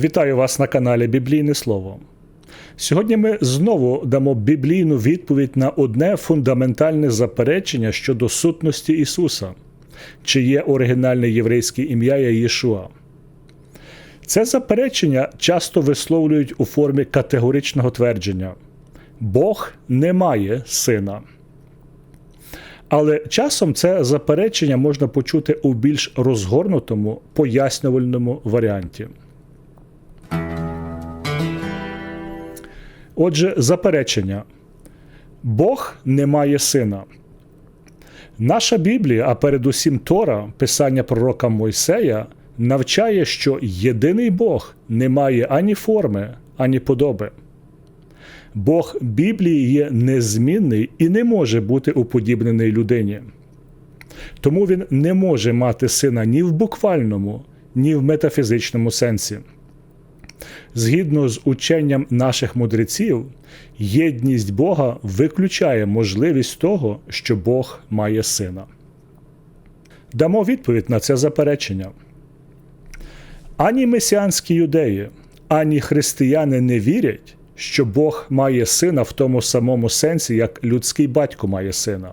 Вітаю вас на каналі Біблійне Слово. Сьогодні ми знову дамо біблійну відповідь на одне фундаментальне заперечення щодо сутності Ісуса, чи є оригінальне єврейське ім'я Єшуа. Це заперечення часто висловлюють у формі категоричного твердження: Бог не має сина. Але часом це заперечення можна почути у більш розгорнутому пояснювальному варіанті. Отже, заперечення. Бог не має сина. Наша Біблія, а передусім Тора, писання пророка Мойсея, навчає, що єдиний Бог не має ані форми, ані подоби. Бог Біблії є незмінний і не може бути уподібнений людині. Тому він не може мати сина ні в буквальному, ні в метафізичному сенсі. Згідно з ученням наших мудреців, єдність Бога виключає можливість того, що Бог має сина. Дамо відповідь на це заперечення. Ані месіанські юдеї, ані християни не вірять, що Бог має сина в тому самому сенсі, як людський батько має сина.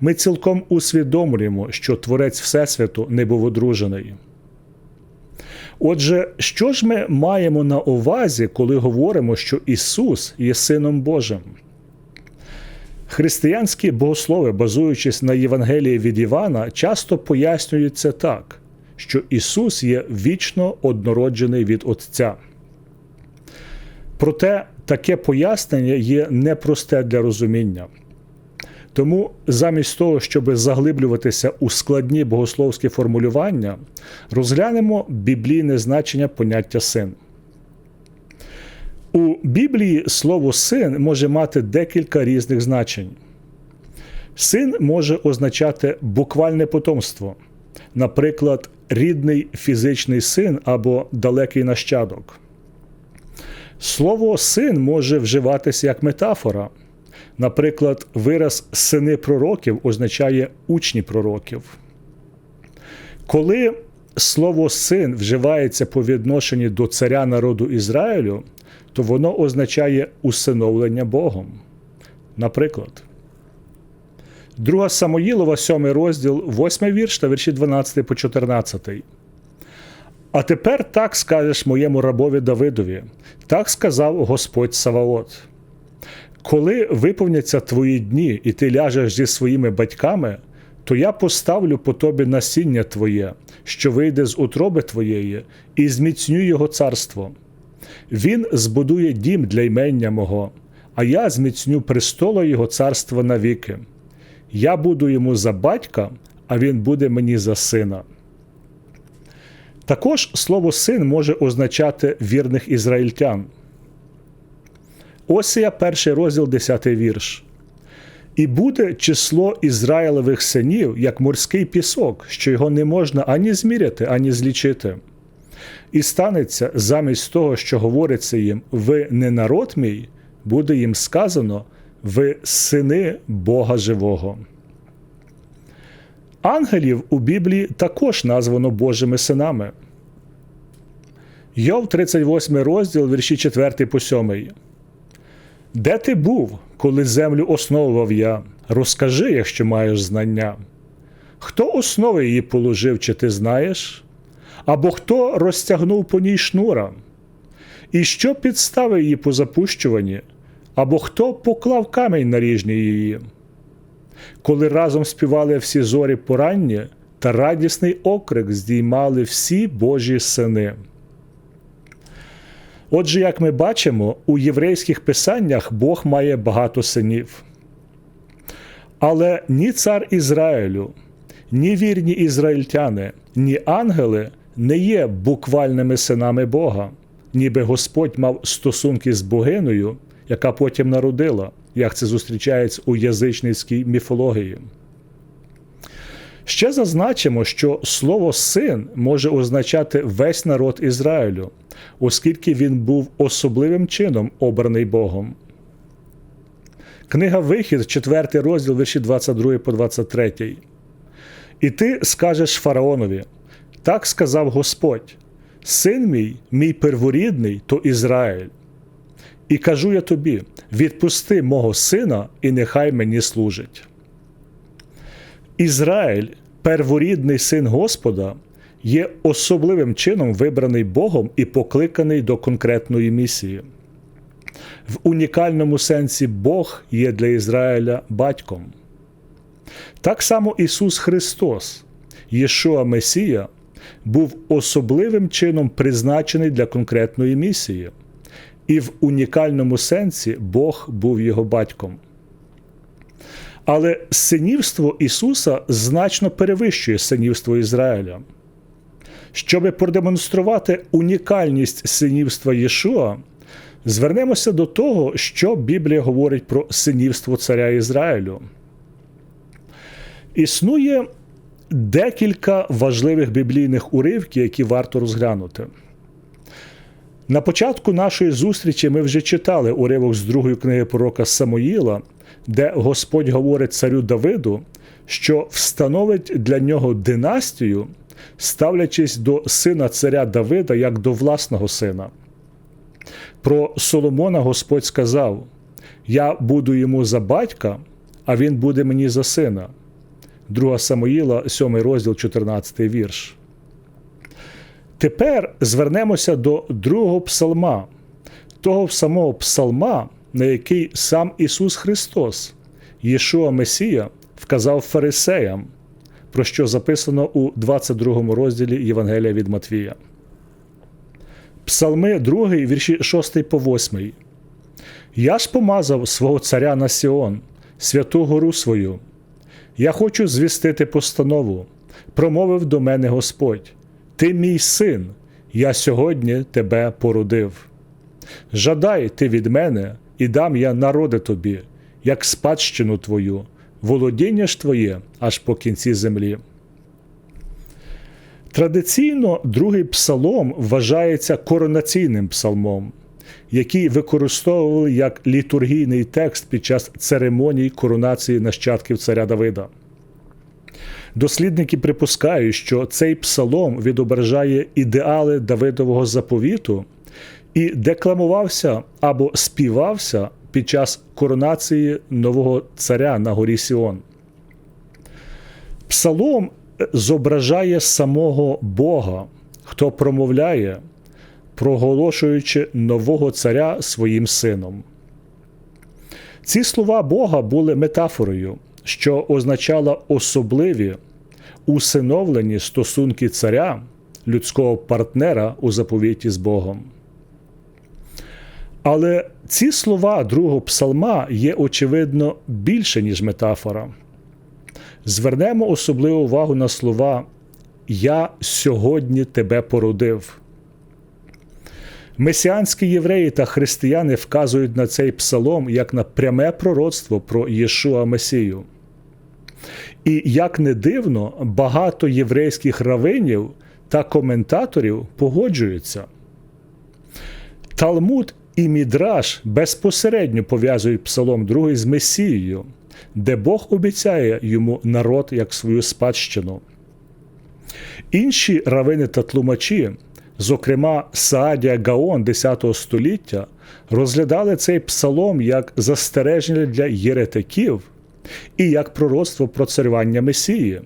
Ми цілком усвідомлюємо, що Творець Всесвіту не був одружений. Отже, що ж ми маємо на увазі, коли говоримо, що Ісус є Сином Божим? Християнські богослови, базуючись на Євангелії від Івана, часто пояснюють це так, що Ісус є вічно однороджений від Отця. Проте таке пояснення є непросте для розуміння. Тому замість того, щоб заглиблюватися у складні богословські формулювання, розглянемо біблійне значення поняття син. У Біблії слово син може мати декілька різних значень. Син може означати буквальне потомство, наприклад, рідний фізичний син або далекий нащадок. Слово син може вживатися як метафора. Наприклад, вираз сини пророків означає учні пророків. Коли слово син вживається по відношенні до царя народу Ізраїлю, то воно означає усиновлення Богом. Наприклад, 2 Самоїлова, 7 розділ, 8 вірш та вірші 12 по 14. А тепер так скажеш моєму рабові Давидові, так сказав Господь Саваот. Коли виповняться твої дні, і ти ляжеш зі своїми батьками, то я поставлю по тобі насіння твоє, що вийде з утроби твоєї, і зміцню його царство. Він збудує дім для ймення мого, а я зміцню престоло його царства навіки. Я буду йому за батька, а він буде мені за сина. Також слово син може означати вірних ізраїльтян. Осія, перший розділ, 10 вірш. І буде число Ізраїлевих синів, як морський пісок, що його не можна ані зміряти, ані злічити. І станеться замість того, що говориться їм, ви не народ мій, буде їм сказано, ви сини Бога живого. Ангелів у Біблії також названо Божими синами. Йов, 38 розділ, вірші 4 по 7. Де ти був, коли землю основував я? Розкажи, якщо маєш знання. Хто основи її положив, чи ти знаєш? Або хто розтягнув по ній шнура? І що підставив її по запущуванні? Або хто поклав камінь на ріжні її? Коли разом співали всі зорі поранні, та радісний окрик здіймали всі Божі сини. Отже, як ми бачимо, у єврейських писаннях Бог має багато синів. Але ні цар Ізраїлю, ні вірні ізраїльтяни, ні ангели не є буквальними синами Бога, ніби Господь мав стосунки з богиною, яка потім народила, як це зустрічається у язичницькій міфології. Ще зазначимо, що слово син може означати весь народ Ізраїлю, оскільки він був особливим чином обраний Богом. Книга Вихід, 4 розділ вірші 22 по 23. І ти скажеш фараонові: так сказав Господь: Син мій, мій перворідний, то Ізраїль. І кажу я тобі: відпусти мого сина, і нехай мені служить. Ізраїль, перворідний син Господа, є особливим чином вибраний Богом і покликаний до конкретної місії. В унікальному сенсі Бог є для Ізраїля батьком. Так само Ісус Христос, Єшуа Месія, був особливим чином призначений для конкретної місії, і в унікальному сенсі Бог був його батьком. Але синівство Ісуса значно перевищує синівство Ізраїля. Щоб продемонструвати унікальність синівства Єшуа, звернемося до того, що Біблія говорить про синівство царя Ізраїлю. Існує декілька важливих біблійних уривків, які варто розглянути. На початку нашої зустрічі ми вже читали уривок з другої книги пророка Самоїла, де Господь говорить царю Давиду, що встановить для нього династію, ставлячись до сина царя Давида як до власного сина. Про Соломона Господь сказав: Я буду йому за батька, а він буде мені за сина. 2 Самоїла, 7 розділ, 14 вірш. Тепер звернемося до другого псалма, того самого псалма, на який сам Ісус Христос, Єшуа Месія, вказав фарисеям, про що записано у 22 розділі Євангелія від Матвія. Псалми 2, вірші 6 по 8. Я ж помазав свого царя на Сіон, святу гору свою. Я хочу звістити постанову, промовив до мене Господь. Ти мій син, я сьогодні тебе породив. Жадай ти від мене, і дам я народи тобі, як спадщину твою, володіння ж твоє аж по кінці землі. Традиційно другий псалом вважається коронаційним псалмом, який використовували як літургійний текст під час церемоній коронації нащадків царя Давида. Дослідники припускають, що цей псалом відображає ідеали Давидового заповіту і декламувався або співався під час коронації нового царя на горі Сіон. Псалом зображає самого Бога, хто промовляє, проголошуючи нового царя своїм сином. Ці слова Бога були метафорою, що означала особливі усиновлені стосунки царя, людського партнера у заповіті з Богом. Але ці слова другого псалма є, очевидно, більше, ніж метафора. Звернемо особливу увагу на слова Я сьогодні тебе породив. Месіанські євреї та християни вказують на цей псалом як на пряме пророцтво про Єшуа Месію. І як не дивно, багато єврейських равинів та коментаторів погоджуються. Талмуд і Мідраш безпосередньо пов'язують Псалом 2 з Месією, де Бог обіцяє йому народ як свою спадщину. Інші равини та тлумачі, зокрема Саадія Гаон X століття, розглядали цей псалом як застереження для єретиків і як пророцтво про царювання Месії,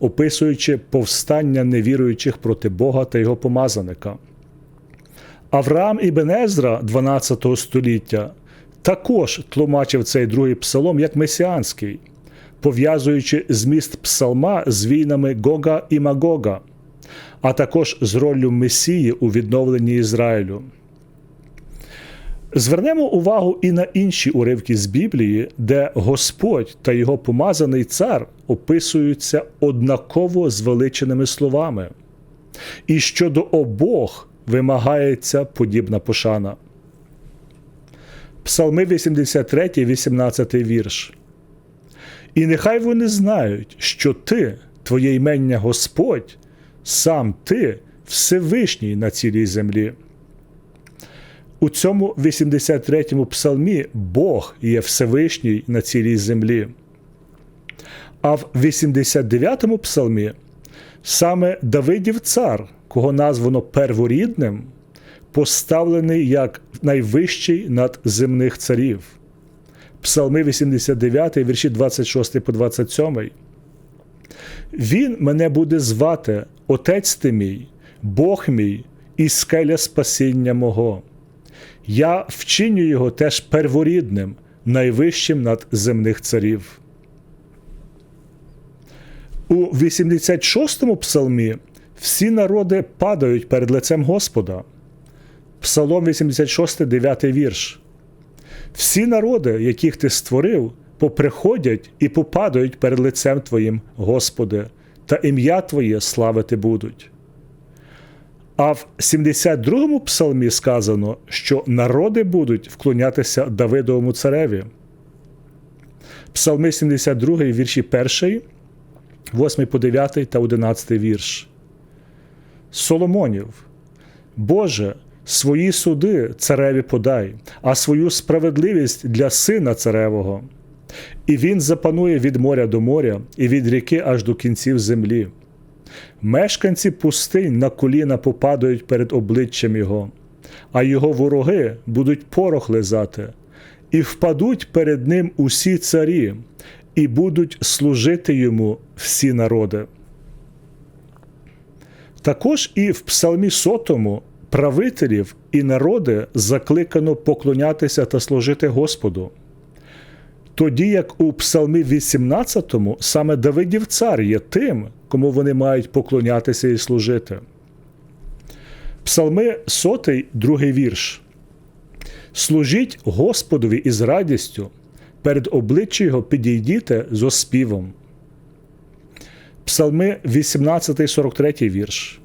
описуючи повстання невіруючих проти Бога та його помазаника. Авраам Ібн Езра 12 століття також тлумачив цей другий псалом як месіанський, пов'язуючи зміст псалма з війнами Гога і Магога, а також з роллю Месії у відновленні Ізраїлю. Звернемо увагу і на інші уривки з Біблії, де Господь та його помазаний цар описуються однаково звеличеними словами. І щодо обох вимагається подібна пошана. Псалми 83, 18 вірш. І нехай вони знають, що ти, твоє імення Господь, сам ти Всевишній на цілій землі. У цьому 83-му псалмі Бог є Всевишній на цілій землі. А в 89-му псалмі саме Давидів цар кого названо перворідним, поставлений як найвищий над земних царів. Псалми 89, вірші 26 по 27. Він мене буде звати, Отець ти мій, Бог мій і скеля спасіння мого. Я вчиню його теж перворідним, найвищим над земних царів. У 86-му псалмі всі народи падають перед лицем Господа. Псалом 86, 9 вірш. Всі народи, яких ти створив, поприходять і попадають перед лицем Твоїм, Господи, та ім'я Твоє славити будуть. А в 72-му псалмі сказано, що народи будуть вклонятися Давидовому цареві. Псалми 72, вірші 1, 8 по 9 та 11 вірш. Соломонів. Боже, свої суди цареві подай, а свою справедливість для сина царевого. І він запанує від моря до моря, і від ріки аж до кінців землі. Мешканці пустинь на коліна попадають перед обличчям його, а його вороги будуть порох лизати, і впадуть перед ним усі царі, і будуть служити йому всі народи. Також і в Псалмі сотому правителів і народи закликано поклонятися та служити Господу. Тоді як у Псалмі 18 саме Давидів цар є тим, кому вони мають поклонятися і служити. Псалми сотий, другий вірш. Служіть Господові із радістю, перед обличчя його підійдіте з оспівом. Псалми 18, 43 вірш.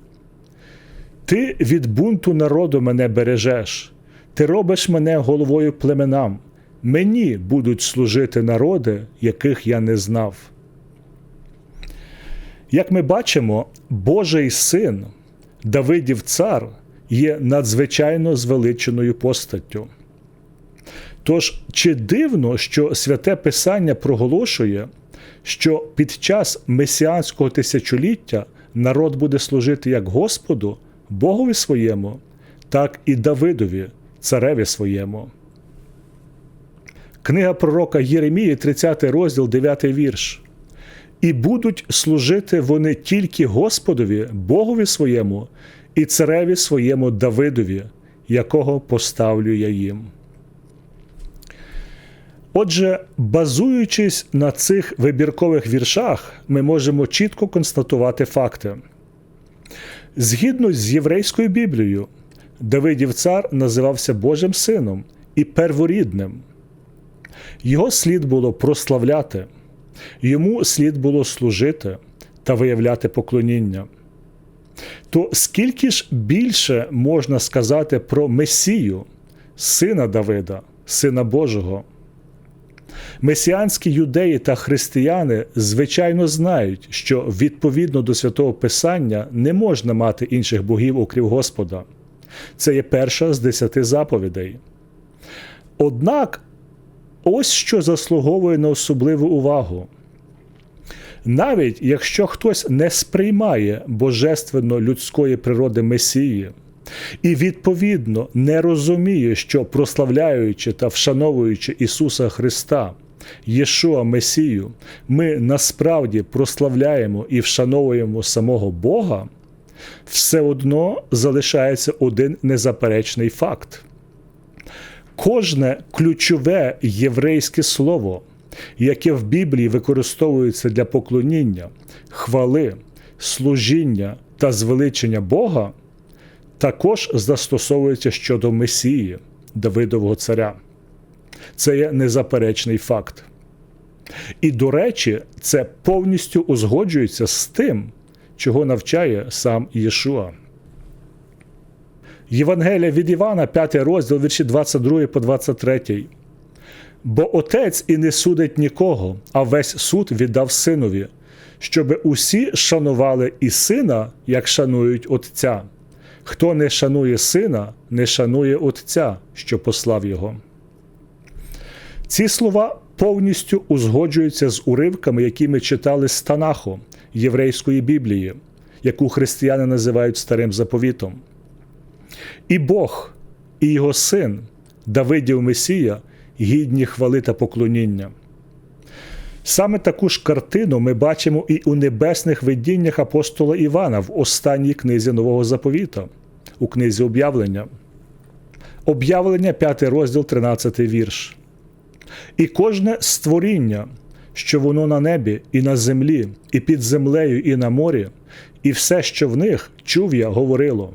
Ти від бунту народу мене бережеш, ти робиш мене головою племенам. Мені будуть служити народи, яких я не знав. Як ми бачимо, Божий син, Давидів цар, є надзвичайно звеличеною постаттю. Тож, чи дивно, що святе Писання проголошує, що під час месіанського тисячоліття народ буде служити як Господу, Богові своєму, так і Давидові, цареві своєму. Книга пророка Єремії, 30 розділ, 9 вірш. І будуть служити вони тільки Господові, Богові своєму і цареві своєму Давидові, якого поставлю я їм. Отже, базуючись на цих вибіркових віршах, ми можемо чітко констатувати факти. Згідно з єврейською Біблією, Давидів цар називався Божим сином і перворідним. Його слід було прославляти, йому слід було служити та виявляти поклоніння. То скільки ж більше можна сказати про Месію, сина Давида, сина Божого? Месіанські юдеї та християни звичайно знають, що відповідно до святого Писання не можна мати інших богів, окрім Господа. Це є перша з десяти заповідей. Однак ось що заслуговує на особливу увагу. Навіть якщо хтось не сприймає божественно людської природи Месії і, відповідно, не розуміє, що прославляючи та вшановуючи Ісуса Христа, Єшуа Месію, ми насправді прославляємо і вшановуємо самого Бога, все одно залишається один незаперечний факт. Кожне ключове єврейське слово, яке в Біблії використовується для поклоніння, хвали, служіння та звеличення Бога, також застосовується щодо Месії, Давидового царя. Це є незаперечний факт. І, до речі, це повністю узгоджується з тим, чого навчає сам Єшуа. Євангелія від Івана, 5 розділ, вірші 22 по 23. Бо отець і не судить нікого, а весь суд віддав синові, щоби усі шанували і сина, як шанують Отця. Хто не шанує сина, не шанує Отця, що послав його. Ці слова повністю узгоджуються з уривками, які ми читали з Танаху єврейської Біблії, яку християни називають старим заповітом. І Бог, і його син, Давидів Месія, гідні хвали та поклоніння. Саме таку ж картину ми бачимо і у небесних видіннях апостола Івана в останній книзі Нового Заповіта, у книзі об'явлення. Об'явлення, 5 розділ, 13 вірш. І кожне створіння, що воно на небі, і на землі, і під землею, і на морі, і все, що в них, чув я, говорило.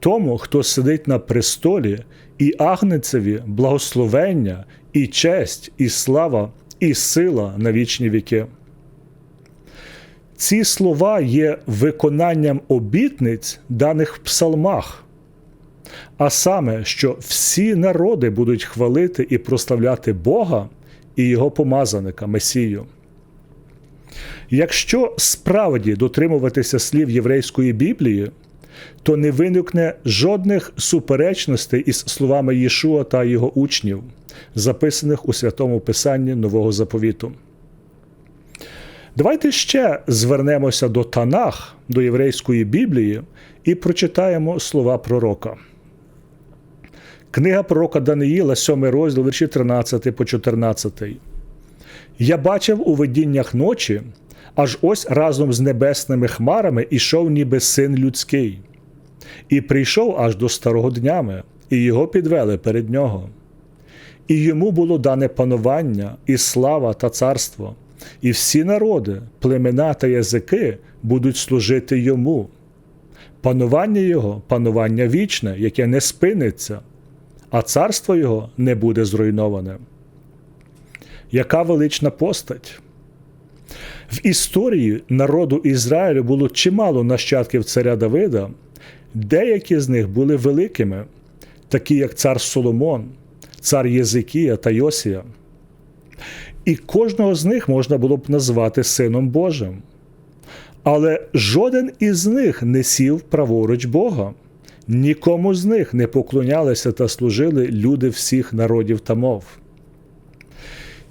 Тому, хто сидить на престолі, і агнецеві благословення, і честь, і слава, і сила на вічні віки. Ці слова є виконанням обітниць, даних в псалмах, а саме, що всі народи будуть хвалити і прославляти Бога і Його помазаника Месію. Якщо справді дотримуватися слів єврейської Біблії, то не виникне жодних суперечностей із словами Єшуа та його учнів, записаних у святому Писанні Нового Заповіту. Давайте ще звернемося до Танах, до єврейської Біблії, і прочитаємо слова пророка. Книга пророка Даниїла, 7 розділ, вірші 13 по 14. Я бачив у видіннях ночі, аж ось разом з небесними хмарами ішов ніби син людський, і прийшов аж до старого днями, і його підвели перед нього. І йому було дане панування, і слава та царство, і всі народи, племена та язики будуть служити йому. Панування Його панування вічне, яке не спиниться, а царство Його не буде зруйноване. Яка велична постать! В історії народу Ізраїлю було чимало нащадків царя Давида, деякі з них були великими, такі як цар Соломон, цар Єзикія та Йосія. І кожного з них можна було б назвати Сином Божим. Але жоден із них не сів праворуч Бога, нікому з них не поклонялися та служили люди всіх народів та мов.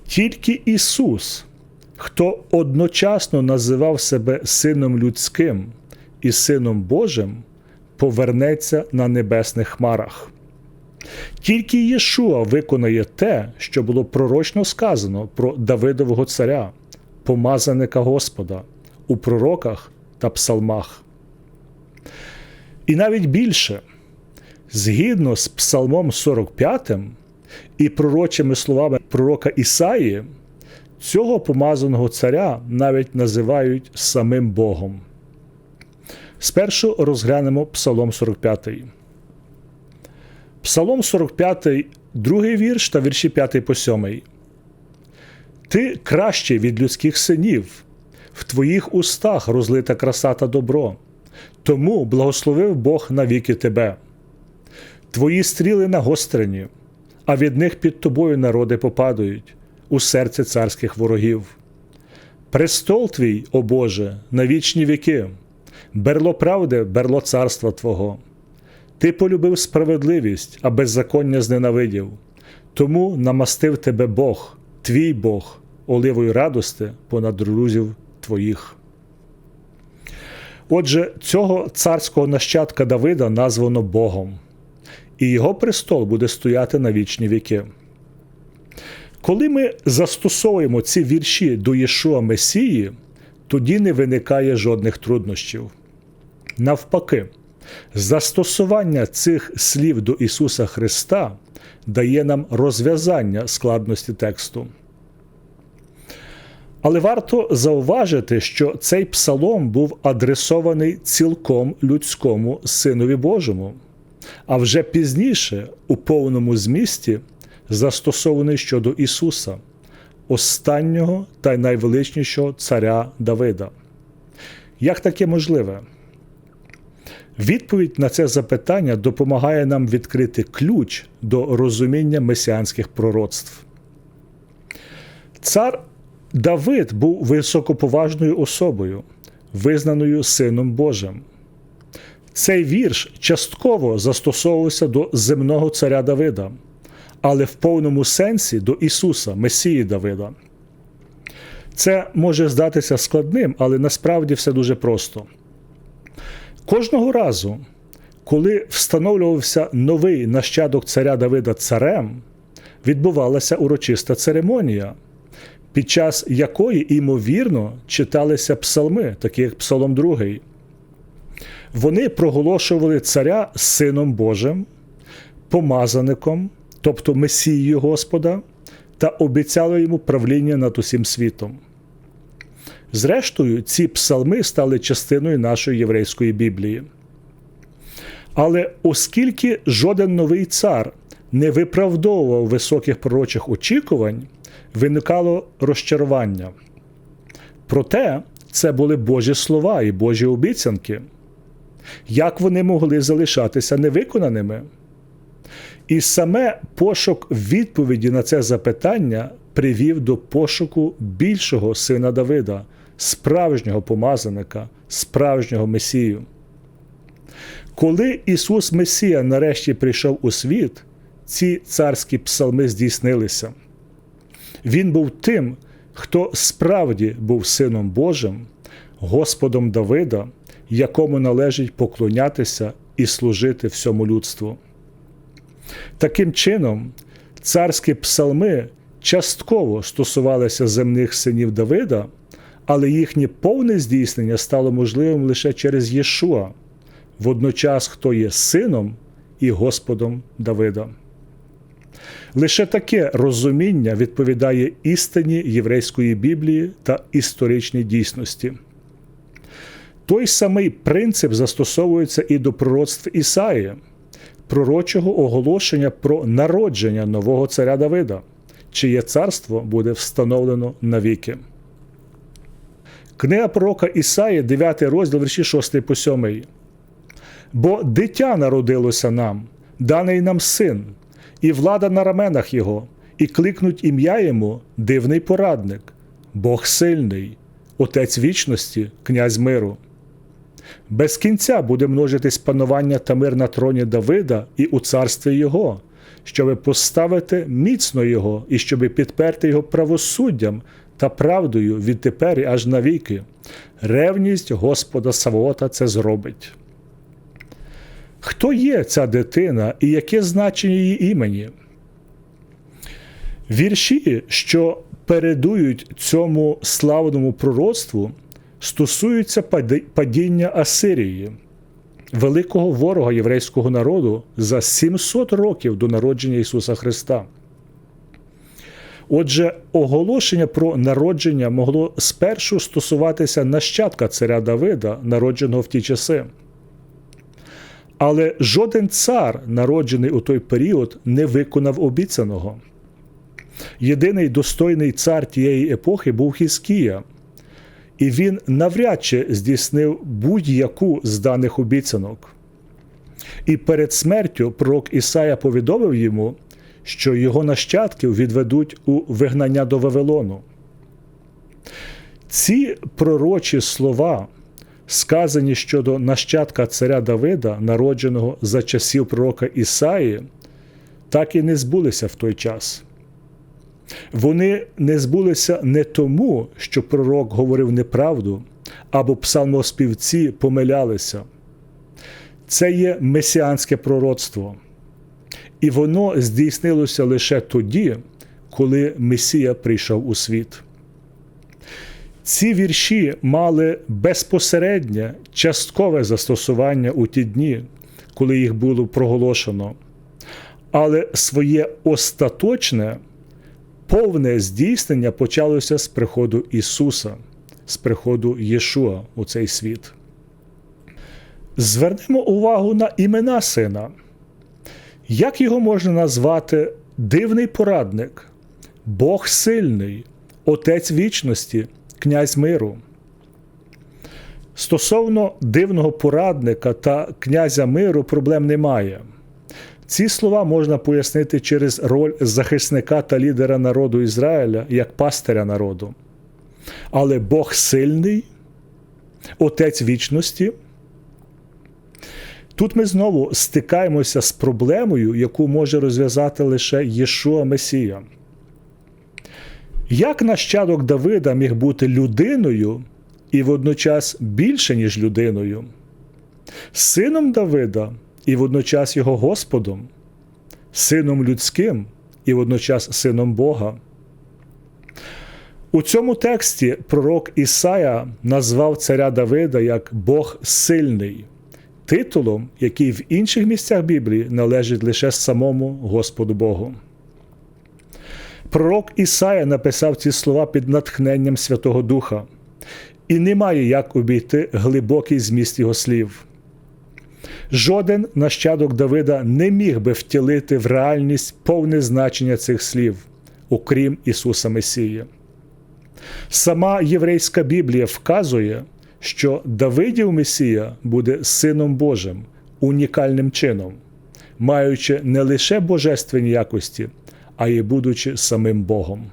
Тільки Ісус, хто одночасно називав себе Сином Людським і Сином Божим, повернеться на небесних хмарах. Тільки Єшуа виконає те, що було пророчно сказано про Давидового царя, помазаника Господа у пророках та псалмах. І навіть більше, згідно з Псалмом 45 і пророчими словами пророка Ісаї, цього помазаного царя навіть називають самим Богом. Спершу розглянемо Псалом 45. Псалом 45, другий вірш та вірші 5 по 7. Ти кращий від людських синів, в твоїх устах розлита краса та добро. Тому благословив Бог навіки тебе. Твої стріли нагострені, а від них під тобою народи попадають у серце царських ворогів. Престол твій, о Боже, на вічні віки, берло правди, берло царства Твого. Ти полюбив справедливість, а беззаконня зненавидів. Тому намастив тебе Бог, твій Бог, оливою радости понад друзів твоїх. Отже, цього царського нащадка Давида названо Богом, і його престол буде стояти на вічні віки. Коли ми застосовуємо ці вірші до Єшуа Месії, тоді не виникає жодних труднощів. Навпаки, застосування цих слів до Ісуса Христа дає нам розв'язання складності тексту. Але варто зауважити, що цей псалом був адресований цілком людському Синові Божому, а вже пізніше, у повному змісті, застосований щодо Ісуса, останнього та найвеличнішого царя Давида. Як таке можливе? Відповідь на це запитання допомагає нам відкрити ключ до розуміння месіанських пророцтв. Цар Давид був високоповажною особою, визнаною Сином Божим. Цей вірш частково застосовувався до земного царя Давида, але в повному сенсі до Ісуса, Месії Давида. Це може здатися складним, але насправді все дуже просто. Кожного разу, коли встановлювався новий нащадок царя Давида царем, відбувалася урочиста церемонія, під час якої, імовірно, читалися псалми, такі як Псалом 2. Вони проголошували царя сином Божим, помазаником, тобто Месією Господа, та обіцяли йому правління над усім світом. Зрештою, ці псалми стали частиною нашої єврейської Біблії. Але оскільки жоден новий цар не виправдовував високих пророчих очікувань, виникало розчарування. Проте це були Божі слова і Божі обіцянки. Як вони могли залишатися невиконаними? І саме пошук відповіді на це запитання привів до пошуку більшого сина Давида, справжнього помазаника, справжнього Месію. Коли Ісус Месія нарешті прийшов у світ, ці царські псалми здійснилися. Він був тим, хто справді був Сином Божим, Господом Давида, якому належить поклонятися і служити всьому людству. Таким чином, царські псалми частково стосувалися земних синів Давида, але їхнє повне здійснення стало можливим лише через Єшуа, водночас хто є сином і Господом Давида. Лише таке розуміння відповідає істині єврейської Біблії та історичній дійсності. Той самий принцип застосовується і до пророцтв Ісаї, пророчого оголошення про народження нового царя Давида, чиє царство буде встановлено навіки. Книга пророка Ісаї, 9 розділ вірші 6 по 7. Бо дитя народилося нам, даний нам син, і влада на раменах його, і кликнуть ім'я йому дивний порадник, Бог сильний, Отець вічності, князь миру. Без кінця буде множитись панування та мир на троні Давида і у царстві Його, щоби поставити міцно Його і щоби підперти Його правосуддям та правдою відтепер і аж навіки. Ревність Господа Савоота це зробить. Хто є ця дитина і яке значення її імені? Вірші, що передують цьому славному пророцтву, стосуються падіння Асирії, великого ворога єврейського народу за 700 років до народження Ісуса Христа. Отже, оголошення про народження могло спершу стосуватися нащадка царя Давида, народженого в ті часи. Але жоден цар, народжений у той період, не виконав обіцяного. Єдиний достойний цар тієї епохи був Хіскія, і він навряд чи здійснив будь-яку з даних обіцянок. І перед смертю пророк Ісая повідомив йому, що його нащадків відведуть у вигнання до Вавилону. Ці пророчі слова сказані щодо нащадка царя Давида, народженого за часів пророка Ісаї, так і не збулися в той час. Вони не збулися не тому, що пророк говорив неправду, або псалмоспівці помилялися. Це є месіанське пророцтво. І воно здійснилося лише тоді, коли Месія прийшов у світ. Ці вірші мали безпосереднє часткове застосування у ті дні, коли їх було проголошено, але своє остаточне, повне здійснення почалося з приходу Ісуса, з приходу Єшуа у цей світ. Звернемо увагу на імена сина. Як його можна назвати дивний порадник, Бог сильний, Отець вічності? князь миру. Стосовно дивного порадника та князя миру проблем немає. Ці слова можна пояснити через роль захисника та лідера народу Ізраїля як пастиря народу. Але Бог сильний, Отець вічності. Тут ми знову стикаємося з проблемою, яку може розв'язати лише Єшуа Месія. Як нащадок Давида міг бути людиною і водночас більше, ніж людиною? сином Давида і водночас його Господом, сином людським і водночас сином Бога. У цьому тексті пророк Ісая назвав царя Давида як Бог сильний, титулом, який в інших місцях Біблії належить лише самому Господу Богу. Пророк Ісая написав ці слова під натхненням Святого Духа, і немає як обійти глибокий зміст його слів. Жоден нащадок Давида не міг би втілити в реальність повне значення цих слів, окрім Ісуса Месії. Сама єврейська Біблія вказує, що Давидів Месія буде Сином Божим унікальним чином, маючи не лише божественні якості, а й будучи самим Богом.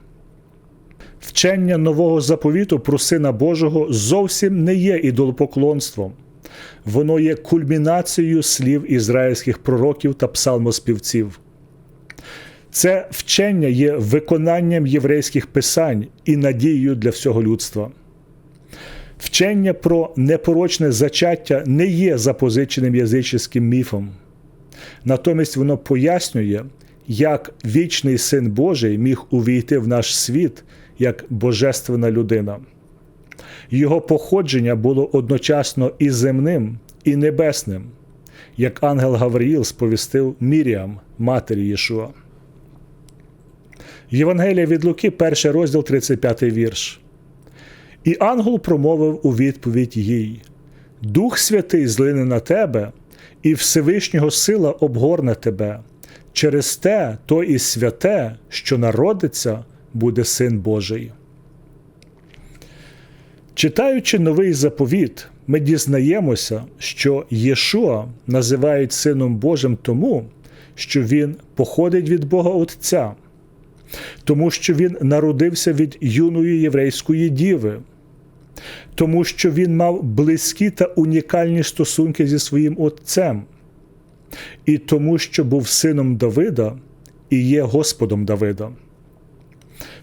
Вчення нового заповіту про Сина Божого зовсім не є ідолопоклонством, воно є кульмінацією слів ізраїльських пророків та псалмоспівців. Це вчення є виконанням єврейських писань і надією для всього людства. Вчення про непорочне зачаття не є запозиченим язичським міфом. Натомість воно пояснює, як вічний син Божий міг увійти в наш світ як божественна людина. Його походження було одночасно і земним, і небесним, як ангел Гавриїл сповістив Міріам, матері Єшуа. Євангелія від Луки, перший розділ, 35 вірш. І ангел промовив у відповідь їй: Дух Святий злине на тебе, і Всевишнього сила обгорне тебе. Через те то і святе, що народиться, буде Син Божий. Читаючи новий заповіт, ми дізнаємося, що Єшуа називають Сином Божим тому, що Він походить від Бога Отця, тому що Він народився від юної єврейської діви, тому що Він мав близькі та унікальні стосунки зі своїм Отцем, і тому, що був сином Давида і є Господом Давида.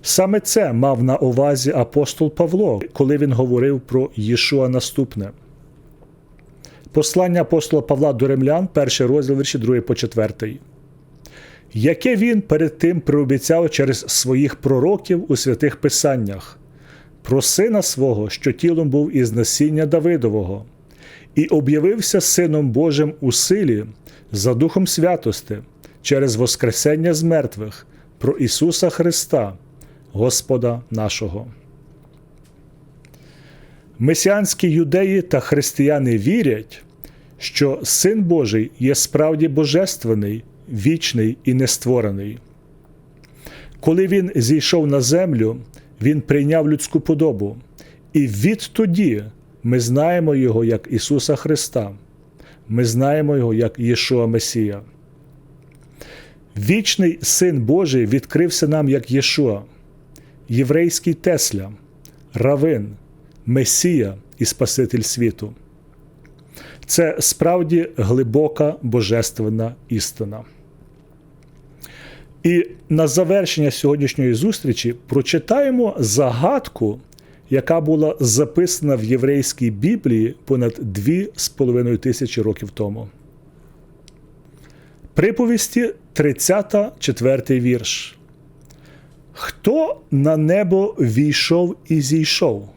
Саме це мав на увазі апостол Павло, коли він говорив про Єшуа наступне. Послання апостола Павла до римлян, перший розділ вірші 2 по 4. Яке він перед тим приобіцяв через своїх пророків у святих Писаннях, про сина свого, що тілом був із насіння Давидового, і об'явився Сином Божим у силі за Духом святости через Воскресення з мертвих про Ісуса Христа. Господа нашого. Месіанські юдеї та християни вірять, що Син Божий є справді божественний, вічний і нестворений. Коли Він зійшов на землю, Він прийняв людську подобу, і відтоді ми знаємо Його як Ісуса Христа, ми знаємо Його як Єшуа Месія. Вічний Син Божий відкрився нам як Єшуа єврейський Тесля, Равин, Месія і Спаситель світу. Це справді глибока божественна істина. І на завершення сьогоднішньої зустрічі прочитаємо загадку, яка була записана в єврейській Біблії понад 2,5 тисячі років тому. Приповісті 34 вірш. Хто на небо війшов і зійшов?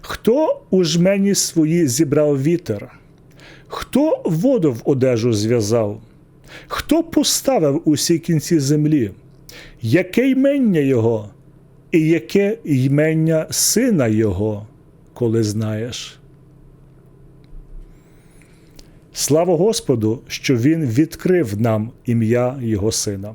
Хто у жмені свої зібрав вітер? Хто воду в одежу зв'язав? Хто поставив усі кінці землі? Яке ймення Його, і яке ймення сина Його, коли знаєш? Слава Господу, що Він відкрив нам ім'я Його Сина.